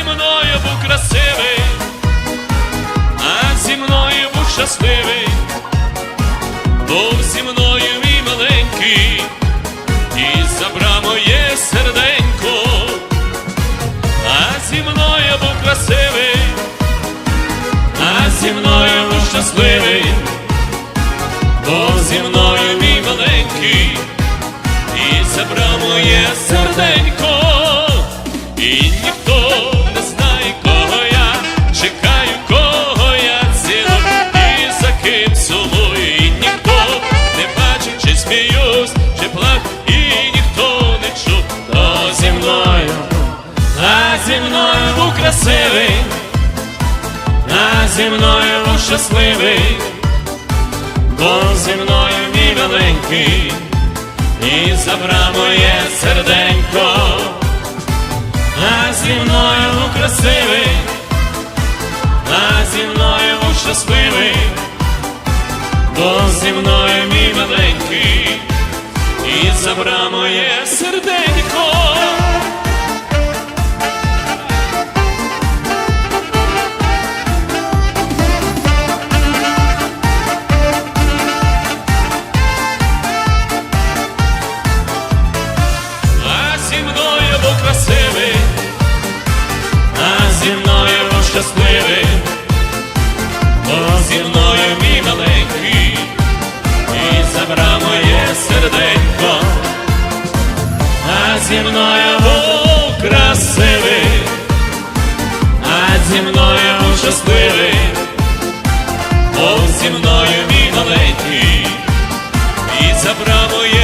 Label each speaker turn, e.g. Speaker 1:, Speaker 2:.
Speaker 1: зі мною був красивий, а зі мною був щасливий, був зі мною мій маленький, і забрав моє серденько, а зі мною був красивий, а зі мною був щасливий, був зі мною мій маленький, і забрав моє серденько, сміюсь, чи плачу, і ніхто не чув, хто зі мною, а зі мною був красивий, а зі мною був щасливий, був зі мною мій маленький і забрав моє серденько, а зі мною був красивий, а зі мною був щасливий, був зі мною і забрав моє серденько. А зі мною був красивий, а зі мною був щасливий, зі мною був красивий, а зі мною був щасливий, був зі мною мій маленький і забрав моє.